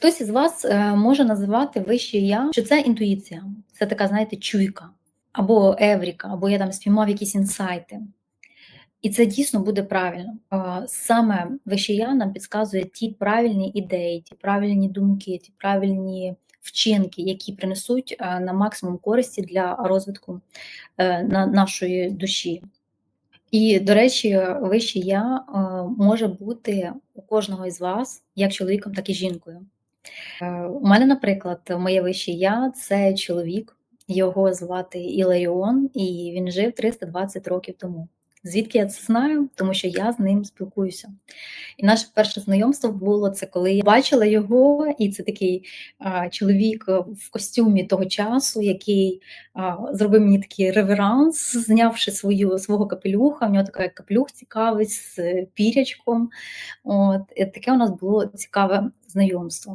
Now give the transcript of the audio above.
Хтось із вас е, може називати вище я, що це інтуїція, це така, знаєте, чуйка, або евріка, або я там спіймав якісь інсайти. І це дійсно буде правильно. Саме вище я нам підказує ті правильні ідеї, ті правильні думки, ті правильні вчинки, які принесуть е, на максимум користі для розвитку е, нашої душі. І, до речі, вище я може бути у кожного із вас як чоловіком, так і жінкою. Е, У мене, наприклад, моє вище я це чоловік, його звати Іларіон, і він жив 320 років тому. Звідки я це знаю? Тому що я з ним спілкуюся. І наше перше знайомство було це, коли я бачила його, і це такий а, чоловік в костюмі того часу, який а, зробив мені такий реверанс, знявши свою свого капелюха. У нього така капелюх цікавий з пірячком. От і таке у нас було цікаве знайомство.